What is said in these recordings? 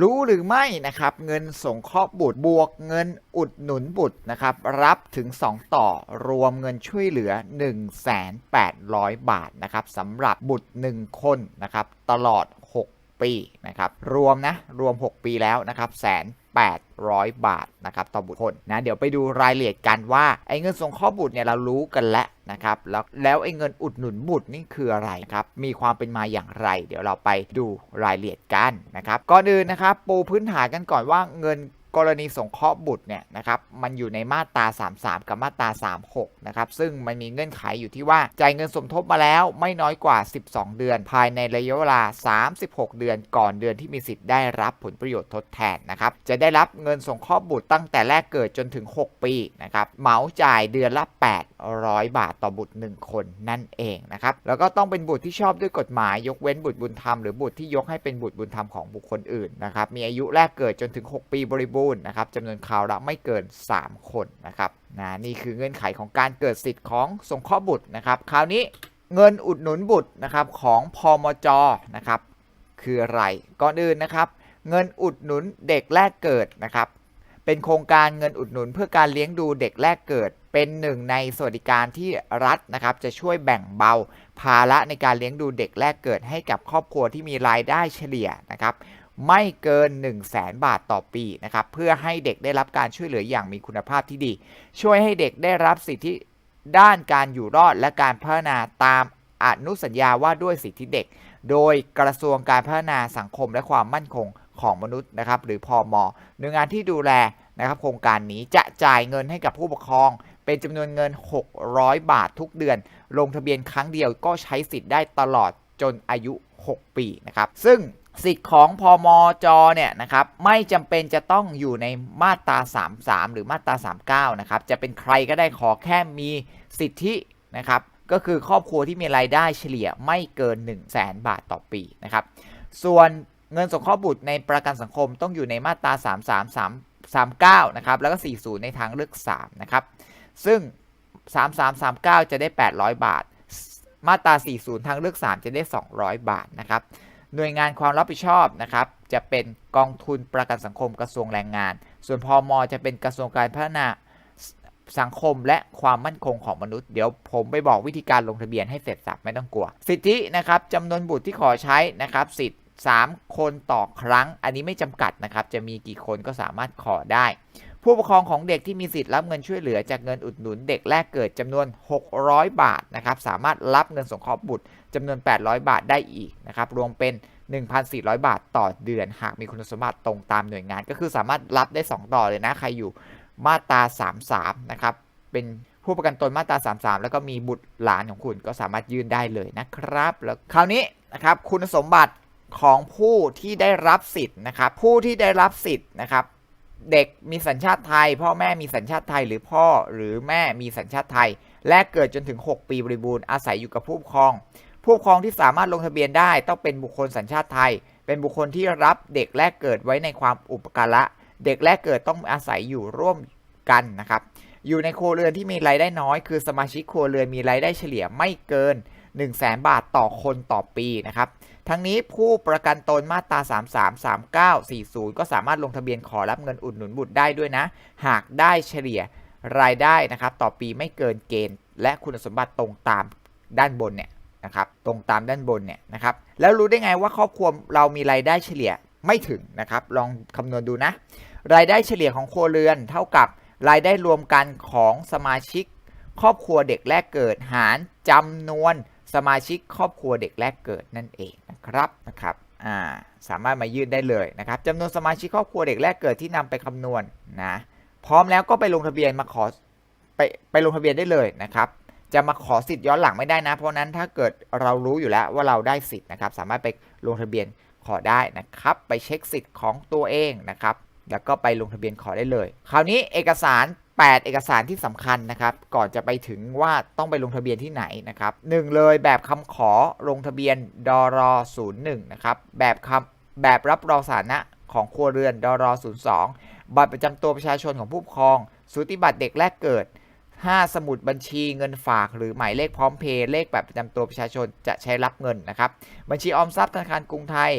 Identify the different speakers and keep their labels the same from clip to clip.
Speaker 1: รู้หรือไม่นะครับ เงินสงเคราะห์บุตรบวกเงินอุดหนุนบุตรนะครับ รับถึง 2 ต่อรวมเงินช่วยเหลือ 1,800 บาทนะครับสำหรับบุตร 1 คนนะครับ ตลอด ปีนะครับรวมนะรวม 6 ปีแล้วนะครับแสน800 บาทนะครับต่อบุตรคนนะเดี๋ยวไปดูรายละเอียดกันว่าไอ้เงินส่งข้อบุตรเนี่ยเรารู้กันแล้วนะครับแล้วแล้วไอ้เงินอุดหนุนบุตรนี่คืออะไรครับมีความเป็นมาอย่างไร เดี๋ยวเราไปดูรายละเอียดกันนะครับก่อนอื่นนะครับปูพื้นฐานกันก่อนว่าเงิน กรณีสงเคราะห์บุตรเนี่ยนะครับมันอยู่ในมาตรา 33 กับมาตรา 36 นะครับ ซึ่งมันมีเงื่อนไขอยู่ที่ว่าจ่ายเงินสมทบมาแล้วไม่น้อยกว่า 12 เดือน ภายในระยะเวลา 36 เดือนก่อนเดือนที่มีสิทธิ์ได้รับผลประโยชน์ทดแทนนะครับจะได้รับเงินสงเคราะห์บุตรตั้งแต่แรกเกิดจนถึง 6 ปีนะครับเหมาจ่ายเดือนละ 800 บาทต่อบุตร 1 คนนั่นเองนะครับแล้วก็ต้องเป็นบุตรที่ชอบด้วยกฎหมายยกเว้นบุตรบุญธรรมหรือบุตรที่ยกให้เป็นบุตรบุญธรรมของบุคคลอื่นนะครับมีอายุแรกเกิดจนถึง 6 ปีบริบูรณ์นะครับจำนวนคราวละไม่เกิน 3 คนนะครับนะนี่คือเงื่อนไขของการเกิดสิทธิ์ของสงเคราะห์บุตรนะครับ คราวนี้เงินอุดหนุนบุตรนะครับของพมจนะครับ คืออะไรก่อนอื่นนะครับ เงินอุดหนุนเด็กแรกเกิดนะครับ เป็นโครงการเงินอุดหนุนเพื่อการเลี้ยงดูเด็กแรกเกิด เป็นหนึ่งในสวัสดิการที่รัฐนะครับ จะช่วยแบ่งเบาภาระในการเลี้ยงดูเด็กแรกเกิดให้กับครอบครัวที่มีรายได้เฉลี่ยนะครับ ไม่เกิน 1 0 0 0 0แสนบาทต่อปีนะครับเพื่อให้เด็กได้รับการช่วยเหลืออย่างมีคุณภาพที่ดี ช่วยให้เด็กได้รับสิทธิด้านการอยู่รอดและการพัฒนาตามอนุสัญญาว่าด้วยสิทธิเด็ก โดยกระทรวงการพัฒนาสังคมและความมั่นคงของมนุษย์นะครับหรือพอมหน่วยงานที่ดูแลนะครับโครงการนี้จะจ่ายเงินให้กับผู้ปกครอง เป็นจำนวนเงิน 600 บาททุกเดือน ลงทะเบียนครั้งเดียวก็ใช้สิทธิ์ได้ตลอดจนอายุ 6 ปีนะครับซึ่ง สิทธิ์ของพอมจเนี่ยนะครับไม่จำเป็นจะต้องอยู่ในมาตรา 33 หรือมาตรา 39 นะครับจะเป็นใครก็ได้ขอแค่มีสิทธินะครับก็คือครอบครัวที่มีรายได้เฉลี่ยไม่เกิน 1 0 0 0 0แบาทต่อปีนะครับส่วนเงินสงเคราะห์บุตรในประกันสังคมต้องอยู่ในมาตรา 33 39 นะครับ แล้วก็ 40 ในทางเลือก3นะครับ ซึ่ง 3339 จะได้ 800 บาท มาตรา 40 ทางเลือก 3 จะได้ 200 บาทนะครับ หน่วยงานความรับผิดชอบนะครับจะเป็นกองทุนประกันสังคมกระทรวงแรงงาน ส่วนพอมจะเป็นกระทรวงการพัฒนาสังคมและความมั่นคงของมนุษย์ เดี๋ยวผมไปบอกวิธีการลงทะเบียนให้เสร็จสับไม่ต้องกลัว สิทธินะครับจำนวนบุตรที่ขอใช้นะครับ สิทธิ์ 3 คนต่อครั้ง อันนี้ไม่จำกัดนะครับ จะมีกี่คนก็สามารถขอได้ ผู้ปกครองของเด็กที่มีสิทธิ์รับเงินช่วยเหลือจากเงินอุดหนุนเด็กแรกเกิดจำนวน 600 บาทนะครับสามารถรับเงินสงเคราะห์บุตรจำนวน 800 บาทได้อีกนะครับรวมเป็น 1,400 บาทต่อเดือน หากมีคุณสมบัติตรงตามหน่วยงาน ก็คือสามารถรับได้ 2 ต่อเลยนะ ใครอยู่มาตรา 33 นะครับเป็นผู้ประกันตนมาตรา 33 แล้วก็มีบุตรหลานของคุณก็สามารถยื่นได้เลยนะครับ แล้วคราวนี้นะครับคุณสมบัติของผู้ที่ได้รับสิทธิ์นะครับผู้ที่ได้รับสิทธิ์นะครับ เด็กมีสัญชาติไทย พ่อแม่มีสัญชาติไทย หรือพ่อหรือแม่มีสัญชาติไทย และเกิดจนถึง 6 ปีบริบูรณ์อาศัยอยู่กับผู้ปกครอง ผู้ปกครองที่สามารถลงทะเบียนได้ต้องเป็นบุคคลสัญชาติไทย เป็นบุคคลที่รับเด็กแรกเกิดไว้ในความอุปการะ เด็กแรกเกิดต้องอาศัยอยู่ร่วมกันนะครับอยู่ในครัวเรือนที่มีรายได้น้อย คือสมาชิกครัวเรือนมีรายได้เฉลี่ยไม่เกิน 1 0 0 0 0แบาทต่อคนต่อปีนะครับ ทั้งนี้ผู้ประกันตนมาตรา 33 39 40 ก็สามารถลงทะเบียนขอรับเงินอุดหนุนบุตรได้ด้วยนะ หากได้เฉลี่ยรายได้นะครับต่อปีไม่เกินเกณฑ์ และคุณสมบัติตรงตามด้านบนเนี่ยนะครับตรงตามด้านบนเนี่ยนะครับแล้วรู้ได้ไงว่าครอบครัวเรามีรายได้เฉลี่ยไม่ถึงนะครับลองคำนวณดูนะ รายได้เฉลี่ยของครัวเรือน เท่ากับรายได้รวมกันของสมาชิก ครอบครัวเด็กแรกเกิดหารจำนวน สมาชิกครอบครัวเด็กแรกเกิดนั่นเองนะครับนะครับอ่าสามารถมายื่นได้เลยนะครับจำนวนสมาชิกครอบครัวเด็กแรกเกิดที่นำไปคำนวณนะพร้อมแล้วก็ไปลงทะเบียนมาขอไปไปลงทะเบียนได้เลยนะครับจะมาขอสิทธิ์ย้อนหลังไม่ได้นะ เพราะนั้นถ้าเกิดเรารู้อยู่แล้วว่าเราได้สิทธิ์นะครับ สามารถไปลงทะเบียนขอได้นะครับ ไปเช็คสิทธิ์ของตัวเองนะครับ แล้วก็ไปลงทะเบียนขอได้เลย คราวนี้เอกสาร 8 เอกสารที่สำคัญนะครับ ก่อนจะไปถึงว่าต้องไปลงทะเบียนที่ไหนนะครับหนึ่งเลยแบบคำขอลงทะเบียนดร01นะครับแบบคำแบบรับรองสถานะของครัวเรือนดร02บัตรประจำตัวประชาชนของผู้ปกครองสูติบัตรเด็กแรกเกิด 5 สมุดบัญชีเงินฝาก หรือหมายเลขพร้อมเพย์เลขแบบประจำตัวประชาชนจะใช้รับเงินนะครับ บัญชีออมทรัพย์ธนาคารกรุงไทย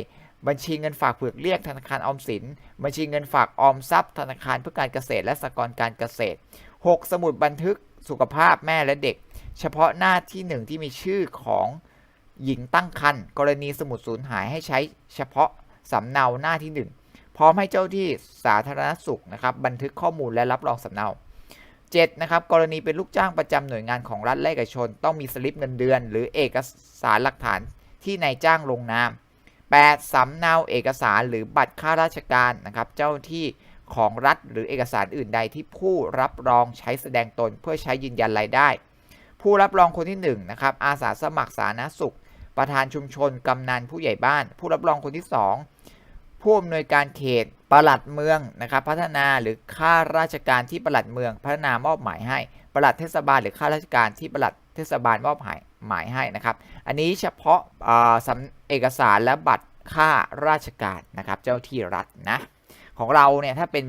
Speaker 1: บัญชีเงินฝากเผือกเรียกธนาคารออมสิน บัญชีเงินฝากออมทรัพย์ธนาคารเพื่อการเกษตรและสหกรณ์การเกษตร 6. สมุดบันทึกสุขภาพแม่และเด็ก เฉพาะหน้าที่หนึ่งที่มีชื่อของหญิงตั้งครรภ์กรณีสมุดสูญหายให้ใช้เฉพาะสำเนาหน้าที่หนึ่งพร้อมให้เจ้าที่สาธารณสุขนะครับบันทึกข้อมูลและรับรองสำเนา 7. นะครับกรณีเป็นลูกจ้างประจำหน่วยงานของรัฐและเอกชน ต้องมีสลิปเงินเดือน หรือเอกสารหลักฐานที่นายจ้างลงนาม 8. สำเนาเอกสารหรือบัตรข้าราชการนะครับ เจ้าที่ของรัฐหรือเอกสารอื่นใดที่ผู้รับรองใช้แสดงตนเพื่อใช้ยืนยันรายได้ ผู้รับรองคนที่1นะครับอาสาสมัครสาธารณสุข ประธานชุมชนกำนันผู้ใหญ่บ้าน ผู้รับรองคนที่ 2 ผู้อำนวยการเขตปลัดเมืองนะครับพัฒนาหรือข้าราชการที่ปลัดเมือง พัฒนามอบหมายให้ปลัดเทศบาลหรือข้าราชการที่ปลัดเทศบาลมอบหมายหมายให้นะครับ อันนี้เฉพาะเอกสารและบัตรข้าราชการนะครับ เจ้าที่รัฐนะ ของเราเนี่ยถ้าเป็น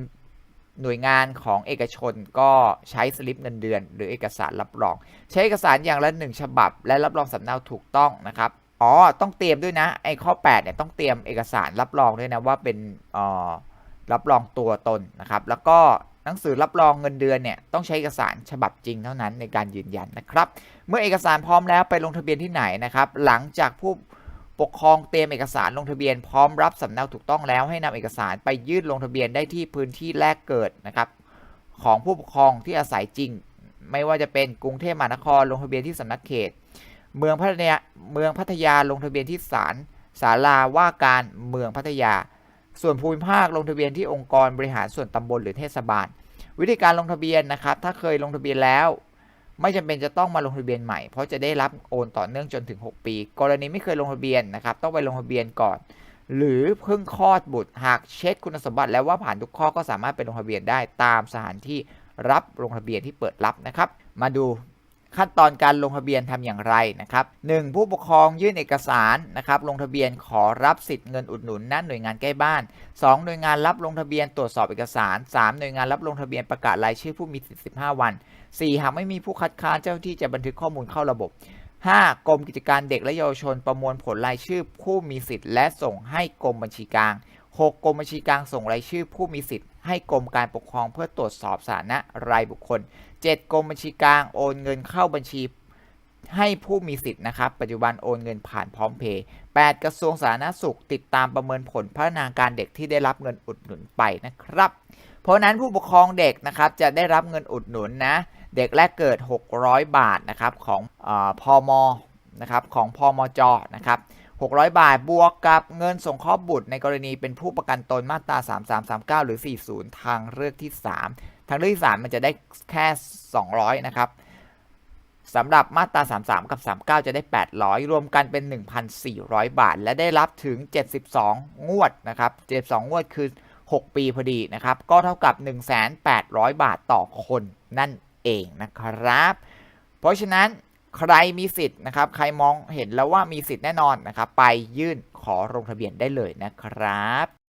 Speaker 1: หน่วยงานของเอกชนก็ใช้สลิปเงินเดือน หรือเอกสารรับรอง ใช้เอกสารอย่างละหนึ่งฉบับ และรับรองสำเนาถูกต้องนะครับอ๋อต้องเตรียมด้วยนะไอ้ข้อ8เนี่ยต้องเตรียมเอกสารรับรองด้วยนะว่าเป็นรับรองตัวตนนะครับ แล้วก็ หนังสือรับรองเงินเดือนเนี่ยต้องใช้เอกสารฉบับจริงเท่านั้นในการยืนยันนะครับ เมื่อเอกสารพร้อมแล้วไปลงทะเบียนที่ไหนนะครับ หลังจากผู้ปกครองเตรียมเอกสารลงทะเบียนพร้อมรับสำเนาถูกต้องแล้วให้นำเอกสารไปยื่นลงทะเบียนได้ที่พื้นที่แรกเกิดนะครับ ของผู้ปกครองที่อาศัยจริง ไม่ว่าจะเป็นกรุงเทพมหานครลงทะเบียนที่สำนักเขต เมืองพัทยาเมืองพัทยาลงทะเบียนที่ศาลศาลาว่าการเมืองพัทยา ส่วนภูมิภาคลงทะเบียนที่องค์กรบริหารส่วนตำบลหรือเทศบาล วิธีการลงทะเบียนนะครับ ถ้าเคยลงทะเบียนแล้ว ไม่จำเป็นจะต้องมาลงทะเบียนใหม่ เพราะจะได้รับโอนต่อเนื่องจนถึง 6 ปี กรณีไม่เคยลงทะเบียนนะครับต้องไปลงทะเบียนก่อน หรือเพิ่งคลอดบุตรหากเช็คคุณสมบัติ แล้วว่าผ่านทุกข้อก็สามารถไปลงทะเบียนได้ตามสถานที่รับลงทะเบียนที่เปิดรับนะครับ มาดู ขั้นตอนการลงทะเบียนทำอย่างไรนะครับ 1. ผู้ปกครองยื่นเอกสารนะครับลงทะเบียนขอรับสิทธิ์เงินอุดหนุนณหน่วยงานใกล้บ้าน 2. หน่วยงานรับลงทะเบียนตรวจสอบเอกสาร 3. หน่วยงานรับลงทะเบียนประกาศรายชื่อผู้มีสิทธิ์ 15 วัน 4. หากไม่มีผู้คัดค้านเจ้าหน้าที่จะบันทึกข้อมูลเข้าระบบ 5. กรมกิจการเด็กและเยาวชนประมวลผลรายชื่อผู้มีสิทธิ์ และส่งให้กรมบัญชีกลาง 6. กรมบัญชีกลางส่งรายชื่อผู้มีสิทธิ์ ให้กรมการปกครองเพื่อตรวจสอบสถานะรายบุคคล 7. กรมบัญชีกลางโอนเงินเข้าบัญชีให้ผู้มีสิทธิ์นะครับ ปัจจุบันโอนเงินผ่านพร้อมเพย์ 8. กระทรวงสาธารณสุขติดตามประเมินผลพัฒนาการเด็กที่ได้รับเงินอุดหนุนไปนะครับ เพราะนั้นผู้ปกครองเด็กนะครับจะได้รับเงินอุดหนุนนะเด็กแรกเกิด 600 บาทนะครับของเออพมนะครับของพมจนะครับ 600 บาท บวกกับเงินสงเคราะห์บุตรในกรณีเป็นผู้ประกันตนมาตรา 3339 หรือ 40 ทางเลือกที่ 3 ทางเลือกที่ 3 มันจะได้แค่ 200 นะครับสำหรับมาตรา 33 กับ 39 จะได้ 800 รวมกันเป็น 1,400 บาท และได้รับถึง 72 งวดนะครับ 72 งวดคือ 6 ปีพอดีนะครับ ก็เท่ากับ 1,800 บาทต่อคนนั่นเองนะครับ เพราะฉะนั้น ใครมีสิทธิ์นะครับ ใครมองเห็นแล้วว่ามีสิทธิ์แน่นอนนะครับ ไปยื่นขอลงทะเบียนได้เลยนะครับ